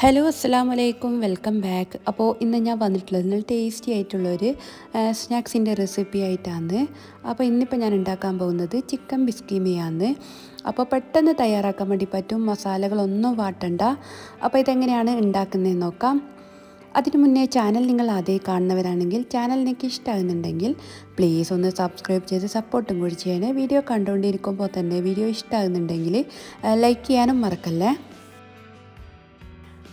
Hello അസ്സാം വലൈക്കും welcome back അപ്പോൾ ഇന്ന് ഞാൻ വന്നിട്ടുള്ളത് നല്ല ടേസ്റ്റി ആയിട്ടുള്ളൊരു സ്നാക്സിന്റെ റെസിപ്പി ആയിട്ടാണ്. അപ്പോൾ ഇന്നിപ്പോൾ ഞാൻ ഉണ്ടാക്കാൻ പോകുന്നത് ചിക്കൻ ബിസ്കീമിയാണ് അപ്പോൾ പെട്ടെന്ന് തയ്യാറാക്കാൻ വേണ്ടി പറ്റും മസാലകളൊന്നും വാട്ടണ്ട. അപ്പോൾ ഇതെങ്ങനെയാണ് ഉണ്ടാക്കുന്നതെന്ന് നോക്കാം. അതിനു മുന്നേ ചാനൽ നിങ്ങൾ ആദ്യമായി കാണുന്നവരാണെങ്കിൽ ചാനൽ നിങ്ങൾക്ക് ഇഷ്ടമാകുന്നുണ്ടെങ്കിൽ പ്ലീസ് ഒന്ന് സബ്സ്ക്രൈബ് ചെയ്ത് സപ്പോർട്ടും കൂടി ചെയ്യണേ. വീഡിയോ കണ്ടുകൊണ്ടിരിക്കുമ്പോൾ തന്നെ വീഡിയോ ഇഷ്ടമാകുന്നുണ്ടെങ്കിൽ ലൈക്ക് ചെയ്യാനും മറക്കല്ലേ?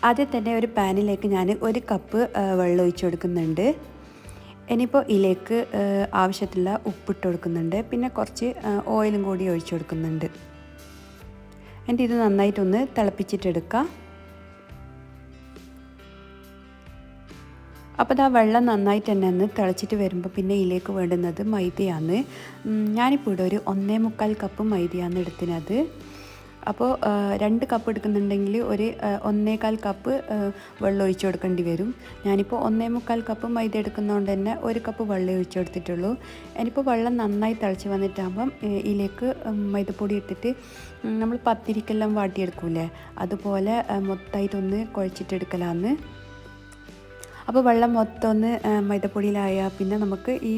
ആദ്യം തന്നെ ഒരു പാനിലേക്ക് ഞാൻ ഒരു കപ്പ് വെള്ളം ഒഴിച്ചു കൊടുക്കുന്നുണ്ട്. ഇനിയിപ്പോൾ ഇതിലേക്ക് ആവശ്യത്തിലുള്ള ഉപ്പിട്ട് കൊടുക്കുന്നുണ്ട്. പിന്നെ കുറച്ച് ഓയിലും കൂടി ഒഴിച്ചു കൊടുക്കുന്നുണ്ട്. എന്നിട്ട് ഇത് നന്നായിട്ടൊന്ന് തിളപ്പിച്ചിട്ടെടുക്കാം അപ്പോൾ ആ വെള്ളം നന്നായിട്ട് തന്നെ ഒന്ന് തിളച്ചിട്ട് വരുമ്പോൾ പിന്നെ ഇതിലേക്ക് വേണ്ടുന്നത് മൈദയാണ്. ഞാനിപ്പോൾ ഇവിടെ ഒരു ഒന്നേ മുക്കാൽ കപ്പ് മൈദയാണ് എടുത്തിനത്. അപ്പോൾ രണ്ട് കപ്പ് എടുക്കുന്നുണ്ടെങ്കിൽ ഒരു ഒന്നേകാൽ കപ്പ് വെള്ളം ഒഴിച്ച് കൊടുക്കേണ്ടി വരും. ഞാനിപ്പോൾ ഒന്നേ മുക്കാൽ കപ്പ് മൈദ എടുക്കുന്നതുകൊണ്ട് തന്നെ ഒരു കപ്പ് വെള്ളം ഒഴിച്ച് കൊടുത്തിട്ടുള്ളൂ. ഇനിയിപ്പോൾ വെള്ളം നന്നായി തിളച്ച് വന്നിട്ടാകുമ്പം ഇതിലേക്ക് മൈദപ്പൊടി ഇട്ടിട്ട് നമ്മൾ പത്തിരിക്കെല്ലാം വാട്ടിയെടുക്കൂലേ അതുപോലെ മൊത്തമായിട്ടൊന്ന് കുഴച്ചിട്ടെടുക്കലാന്ന്. അപ്പോൾ വെള്ളം മൊത്തം ഒന്ന് മൈദപ്പൊടിയിലായാൽ പിന്നെ നമുക്ക് ഈ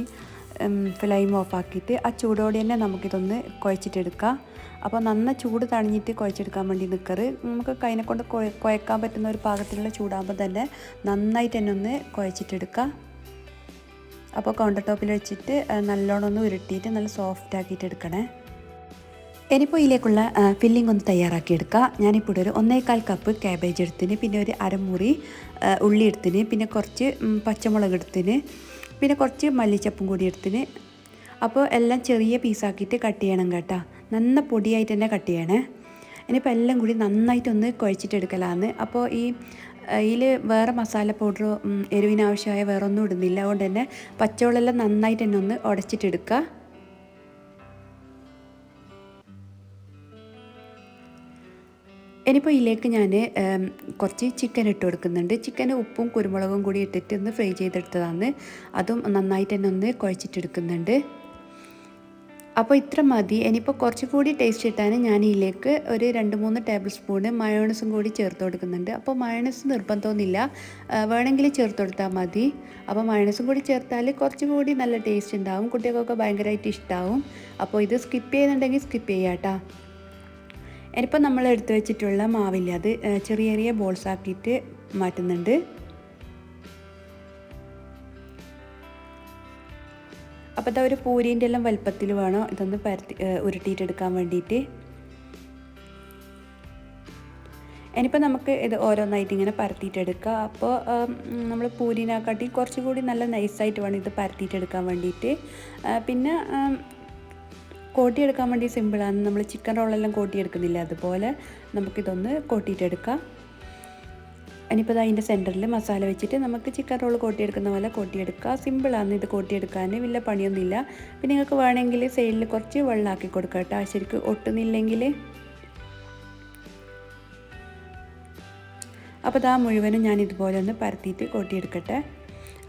ഫ്ലെയിം ഓഫാക്കിയിട്ട് ആ ചൂടോടെ തന്നെ നമുക്കിതൊന്ന് കുഴച്ചിട്ടെടുക്കാം. അപ്പോൾ നന്ന ചൂട് തണിഞ്ഞിട്ട് കുഴച്ചെടുക്കാൻ വേണ്ടി നിൽക്കറ് നമുക്ക് കൈനെ കൊണ്ട് കുഴക്കാൻ പറ്റുന്ന ഒരു പാകത്തിലുള്ള ചൂടാകുമ്പോൾ തന്നെ നന്നായിട്ട് തന്നെ ഒന്ന് കുഴച്ചിട്ടെടുക്കാം. അപ്പോൾ കൗണ്ടർ ടോപ്പിൽ വെച്ചിട്ട് നല്ലോണം ഒന്ന് ഉരുട്ടിയിട്ട് നല്ല സോഫ്റ്റ് ആക്കിയിട്ട് എടുക്കണേ. ഇനിയിപ്പോൾ ഇതിലേക്കുള്ള ഫില്ലിംഗ് ഒന്ന് തയ്യാറാക്കി ഞാനിപ്പോൾ ഒരു ഒന്നേകാൽ കപ്പ് ക്യാബേജ് എടുത്തിന് പിന്നെ ഒരു അരമുറി ഉള്ളി എടുത്തിന് പിന്നെ കുറച്ച് പച്ചമുളക് എടുത്തിന്. പിന്നെ കുറച്ച് മല്ലിച്ചപ്പും കൂടി എടുത്തിന്. അപ്പോൾ എല്ലാം ചെറിയ പീസാക്കിയിട്ട് കട്ട് ചെയ്യണം കേട്ടോ. നന്ന പൊടിയായിട്ട് തന്നെ കട്ട് ചെയ്യണേ. ഇനിയിപ്പോൾ എല്ലാം കൂടി നന്നായിട്ടൊന്ന് കുഴച്ചിട്ടെടുക്കലാന്ന് അപ്പോൾ ഈ ഇതിൽ വേറെ മസാല പൗഡറോ എരിവിനാവശ്യമായ വേറെ ഒന്നും ഇടുന്നില്ല. അതുകൊണ്ട് തന്നെ പച്ചവെള്ളം നന്നായിട്ട് തന്നെ ഒന്ന് ഉടച്ചിട്ടെടുക്കുക ഇനിയിപ്പോൾ ഇതിലേക്ക് ഞാൻ കുറച്ച് ചിക്കൻ ഇട്ട് കൊടുക്കുന്നുണ്ട്. ചിക്കൻ ഉപ്പും കുരുമുളകും കൂടി ഇട്ടിട്ട് ഒന്ന് ഫ്രൈ ചെയ്തെടുത്തതാണ്. അതും നന്നായിട്ട് തന്നെ ഒന്ന് കുഴച്ചിട്ടെടുക്കുന്നുണ്ട്. അപ്പോൾ ഇത്ര മതി. ഇനിയിപ്പോൾ കുറച്ച് കൂടി ടേസ്റ്റ് കിട്ടാൻ ഞാൻ ഇതിലേക്ക് ഒരു രണ്ട് മൂന്ന് ടേബിൾ സ്പൂണ് മയോണസും കൂടി ചേർത്ത് കൊടുക്കുന്നുണ്ട്. അപ്പോൾ മയോണസ് നിർബന്ധമൊന്നുമില്ല. വേണമെങ്കിൽ ചേർത്ത് കൊടുത്താൽ മതി. അപ്പോൾ മയോണസും കൂടി ചേർത്താൽ കുറച്ച് കൂടി നല്ല ടേസ്റ്റ് ഉണ്ടാവും. കുട്ടികൾക്കൊക്കെ ഭയങ്കരമായിട്ട് ഇഷ്ടമാവും അപ്പോൾ ഇത് സ്കിപ്പ് ചെയ്യുന്നുണ്ടെങ്കിൽ സ്കിപ്പ് ചെയ്യാം കേട്ടോ. ഇനിയിപ്പോൾ നമ്മൾ എടുത്തു വെച്ചിട്ടുള്ള മാവില്ല അത് ചെറിയ ചെറിയ ബോൾസ് ആക്കിയിട്ട് മാറ്റുന്നുണ്ട്. അപ്പോൾ ഒരു പൂരീന്റെ എല്ലാം വലുപ്പത്തിൽ വേണം ഇതൊന്ന് പരത്തി ഉരുട്ടിയിട്ടെടുക്കാൻ വേണ്ടിയിട്ട് ഇനിയിപ്പോൾ നമുക്ക് ഇത് ഓരോന്നായിട്ട് ഇങ്ങനെ പരത്തിയിട്ടെടുക്കുക അപ്പോൾ നമ്മൾ പൂരിനെക്കാട്ടി കുറച്ചുകൂടി നല്ല നൈസായിട്ട് വേണം ഇത് പരത്തിയിട്ടെടുക്കാൻ വേണ്ടിയിട്ട് പിന്നെ കോട്ടിയെടുക്കാൻ വേണ്ടി സിമ്പിളാണ്. നമ്മൾ ചിക്കൻ റോളെല്ലാം കോട്ടിയെടുക്കുന്നില്ല. അതുപോലെ നമുക്കിതൊന്ന് കോട്ടിയിട്ടെടുക്കാം. ഇനിയിപ്പോൾ അതിന്റെ സെന്ററിൽ മസാല വെച്ചിട്ട് നമുക്ക് ചിക്കൻ റോൾ കോട്ടിയെടുക്കുന്ന പോലെ കോട്ടിയെടുക്കുക സിമ്പിളാണ് ഇത് കോട്ടിയെടുക്കാൻ. വലിയ പണിയൊന്നുമില്ല. പിന്നെ നിങ്ങൾക്ക് വേണമെങ്കിൽ സൈഡിൽ കുറച്ച് വെള്ളമാക്കി കൊടുക്കുക കേട്ടോ. ശരിക്കും ഒട്ടുന്നില്ലെങ്കിൽ. അപ്പോൾ ഇതാ മുഴുവനും ഞാൻ ഇതുപോലെ ഒന്ന് പരത്തിയിട്ട് കോട്ടിയെടുക്കട്ടെ.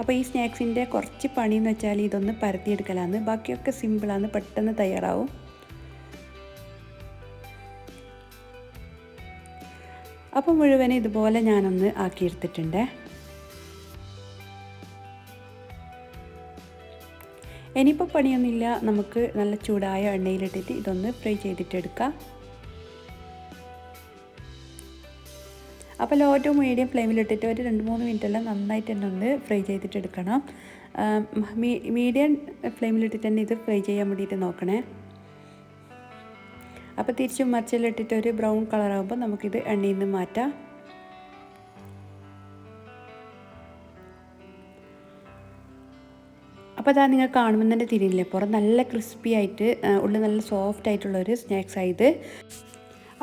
അപ്പോൾ ഈ സ്നാക്സിന്റെ കുറച്ച് പണിയെന്ന് വെച്ചാൽ ഇതൊന്ന് പരത്തിയെടുക്കലാണ് ബാക്കിയൊക്കെ സിമ്പിളാണ് പെട്ടെന്ന് തയ്യാറാവും. അപ്പം മുഴുവൻ ഇതുപോലെ ഞാനൊന്ന് ആക്കിയെടുത്തിട്ടുണ്ട്. ഇനിയിപ്പോൾ പണിയൊന്നുമില്ല. നമുക്ക് നല്ല ചൂടായ എണ്ണയിലിട്ടിട്ട് ഇതൊന്ന് ഫ്രൈ ചെയ്തിട്ടെടുക്കാം. അപ്പോൾ ലോ ടു മീഡിയം ഫ്ലെയിമിലിട്ടിട്ട് ഒരു രണ്ട് മൂന്ന് മിനിറ്റെല്ലാം നന്നായിട്ട് തന്നെ ഒന്ന് ഫ്രൈ ചെയ്തിട്ട് എടുക്കണം മീഡിയം ഫ്ലെയിമിലിട്ടിട്ട് തന്നെ ഇത് ഫ്രൈ ചെയ്യാൻ വേണ്ടിയിട്ട് നോക്കണേ. അപ്പോൾ തിരിച്ചും മറിച്ചിലിട്ടിട്ട് ഒരു ബ്രൗൺ കളർ കളറാകുമ്പോൾ നമുക്കിത് എണ്ണയിൽ നിന്ന് മാറ്റാം. അപ്പോൾ അതാ നിങ്ങൾ കാണുമ്പോൾ തന്നെ തിരിയില്ലേ? പുറം നല്ല ക്രിസ്പി ആയിട്ട് ഉള്ളിൽ നല്ല സോഫ്റ്റ് ആയിട്ടുള്ളൊരു സ്നാക്സ് ആയത്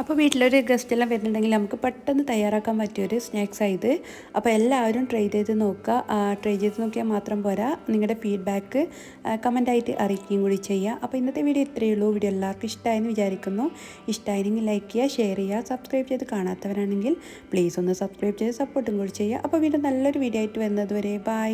അപ്പോൾ വീട്ടിലൊരു ഗസ്റ്റ് എല്ലാം വരുന്നുണ്ടെങ്കിൽ നമുക്ക് പെട്ടെന്ന് തയ്യാറാക്കാൻ പറ്റിയൊരു സ്നാക്സ് ആയത് അപ്പോൾ എല്ലാവരും ട്രൈ ചെയ്ത് നോക്കുക. ട്രൈ ചെയ്ത് നോക്കിയാൽ മാത്രം പോരാ. നിങ്ങളുടെ ഫീഡ്ബാക്ക് കമന്റായിട്ട് അറിയിക്കുകയും കൂടി ചെയ്യുക അപ്പോൾ ഇന്നത്തെ വീഡിയോ ഇത്രയേ ഉള്ളൂ. വീഡിയോ എല്ലാവർക്കും ഇഷ്ടമായെന്ന് വിചാരിക്കുന്നു. ഇഷ്ടമായിരുന്നെങ്കിൽ ലൈക്ക് ചെയ്യുക ഷെയർ ചെയ്യുക സബ്സ്ക്രൈബ് ചെയ്ത് കാണാത്തവരാണെങ്കിൽ പ്ലീസ് ഒന്ന് സബ്സ്ക്രൈബ് ചെയ്ത് സപ്പോർട്ടും കൂടി ചെയ്യുക. അപ്പോൾ വീണ്ടും നല്ലൊരു വീഡിയോ ആയിട്ട് വരുന്നത് വരെ. ബൈ